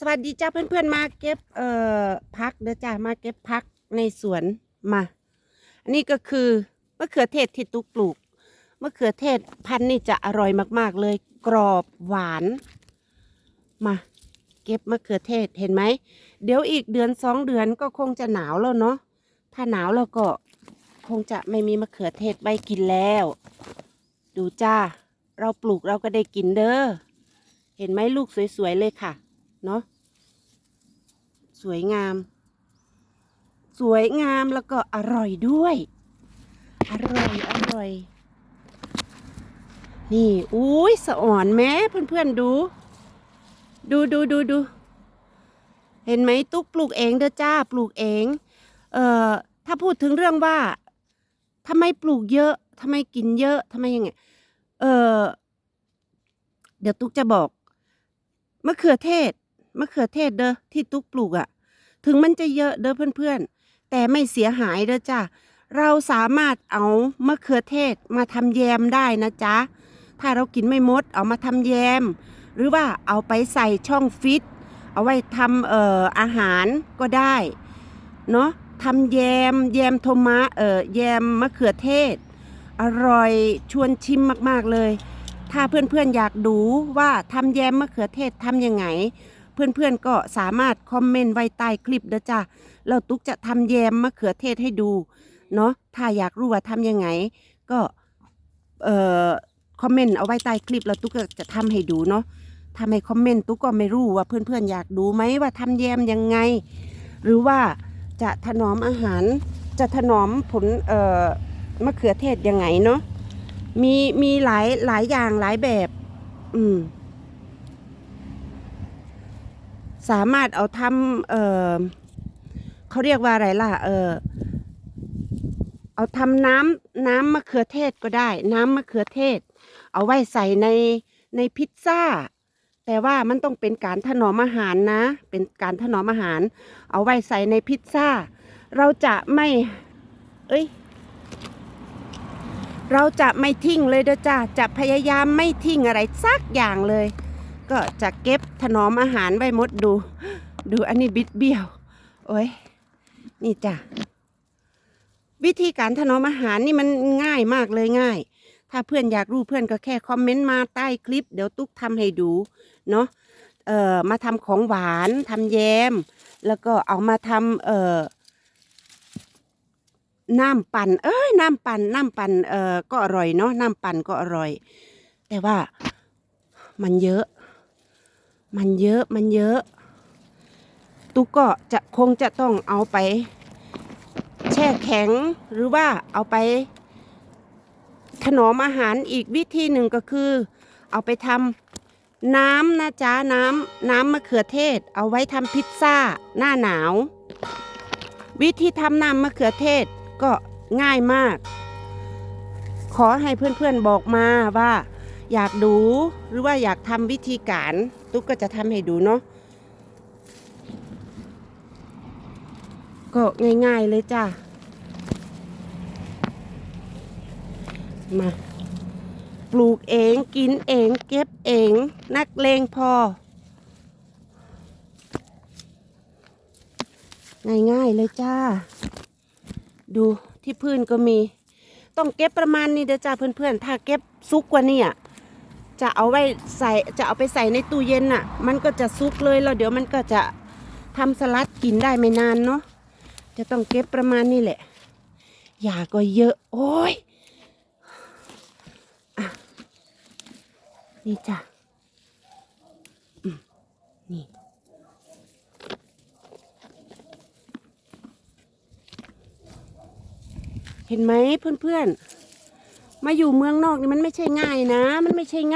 สวัสดีจ้าเพื่อนๆมาเก็บเอ่อพักเด้อจ้ามาเก็บพักในสวนมา อันนี้ก็คือมะเขือเทศที่ตุกปลูกมะเขือเทศพันธุ์นี่จะอร่อยมากๆเลย กรอบหวานมาเก็บมะเขือเทศเห็นไหม เดี๋ยวอีกเดือนสองเดือนก็คงจะหนาวแล้วเนาะถ้าหนาวแล้วก็คงจะไม่มีมะเขือเทศไว้กินแล้ว ดูจ้า เราปลูกเราก็ได้กินเด้อเห็นไหมลูกสวยๆเลยค่ะ เนาะสวยงาม สวยงามแล้วก็อร่อยด้วย อร่อยอร่อย นี่อุ้ยสะอ่อนแม้เพื่อนๆดู ดูดูดูดูเห็นไหมตุ๊กปลูกเองเด้อจ้าปลูกเองเอ่อถ้าพูดถึงเรื่องว่าทำไมปลูกเยอะทำไมกินเยอะทำไมยังไง เออเดี๋ยวตุ๊กจะบอก มะเขือเทศ มะเขือเทศเด้อที่ตุ๊กปลูกอะ่ะ ถึงมันจะเยอะเด้อเพื่อนๆ แต่ไม่เสียหายเด้อจ้าเราสามารถเอามะเขือเทศมาทำแยมได้นะจ๊ะ ถ้าเรากินไม่หมดเอามาทำแยม หรือว่าเอาไปใส่ช่องฟิต เอาไว้ทำเอ่ออาหารก็ได้ เนาะทำแยมแยมโทมะเอ่อแยมมะเขือเทศ อร่อยชวนชิมมากๆเลย ถ้าเพื่อนๆอยากดูว่าทำแยมมะเขือเทศทำยังไง เพื่อนๆก็สามารถคอมเมนต์ไว้ใต้คลิปเด้อจ้าเราตุ๊กจะทำแยมมะเขือเทศให้ดูเนาะถ้าอยากรู้ว่าทำยังไง ก็เอ่อคอมเมนต์เอาไว้ใต้คลิปแล้วตุ๊กก็จะทำให้ดูเนาะถ้าไม่คอมเมนต์ตุ๊กก็ไม่รู้ว่าเพื่อนๆอยากดูไหมว่าทำแยมยังไง หรือว่าจะถนอมอาหาร จะถนอมผลเอ่อมะเขือเทศยังไงเนาะมีมีหลายหลายอย่างหลายแบบ อืม สามารถเอาทำเอ่อเขาเรียกว่าอะไรล่ะ เออเอาทำน้ำน้ำมะเขือเทศก็ได้ น้ำมะเขือเทศ เอาไว้ใส่ในในพิซซ่า แต่ว่ามันต้องเป็นการถนอมอาหารนะ เป็นการถนอมอาหาร เอาไว้ใส่ในพิซซ่า เราจะไม่ เอ้ย เราจะไม่ทิ้งเลยเด้อจ้าจะพยายามไม่ทิ้งอะไรสักอย่างเลย ก็จะเก็บถนอมอาหารไว้มดดู ดูอันนี้บิดเบี้ยว โอ้ย นี่จ้ะ วิธีการถนอมอาหารนี่มันง่ายมากเลยง่าย ถ้าเพื่อนอยากรู้เพื่อนก็แค่คอมเมนต์มาใต้คลิป เดี๋ยวตุ๊กทำให้ดูเนาะ เอ่อ มาทำของหวานทำแยม แล้วก็เอามาทำเอ่อน้ำปั่น เอ้ย น้ำปั่น น้ำปั่น เอ่อ ก็อร่อยเนาะ น้ำปั่นก็อร่อย แต่ว่ามันเยอะ มันเยอะมันเยอะ ตุ๊กก็จะคงจะต้องเอาไป แช่แข็งหรือว่าเอาไป ถนอมอาหารอีกวิธีหนึ่งก็คือ เอาไปทำน้ำนะจ๊ะน้ำน้ำมะเขือเทศ เอาไว้ทำพิซซ่าหน้าหนาว วิธีทำน้ำมะเขือเทศก็ง่ายมาก ขอให้เพื่อนๆบอกมาว่า อยากดูหรือว่าอยากทำวิธีการ ตุ๊กก็จะทำให้ดูเนาะก็ง่ายๆเลยจ้ะ มาปลูกเองกินเองเก็บเอง นักเลงพอ ง่ายๆเลยจ้า ดูที่พื้นก็มี ต้องเก็บประมาณนี้เด้อจ้าเพื่อนๆ ถ้าเก็บซุกกว่านี้อะ จะเอาไว้ใส่จะเอาไปใส่ในตู้เย็นน่ะ มันก็จะซุกเลยแล้วเดี๋ยวมันก็จะทำสลัดกินได้ไม่นานเนาะจะต้องเก็บประมาณนี้แหละยาก็เยอะ โอ้ยอนี่จ้ะนี่เห็นไหมเพื่อนๆ มาอยู่เมืองนอกนี่มันไม่ใช่ง่ายนะ มันไม่ใช่ง่าย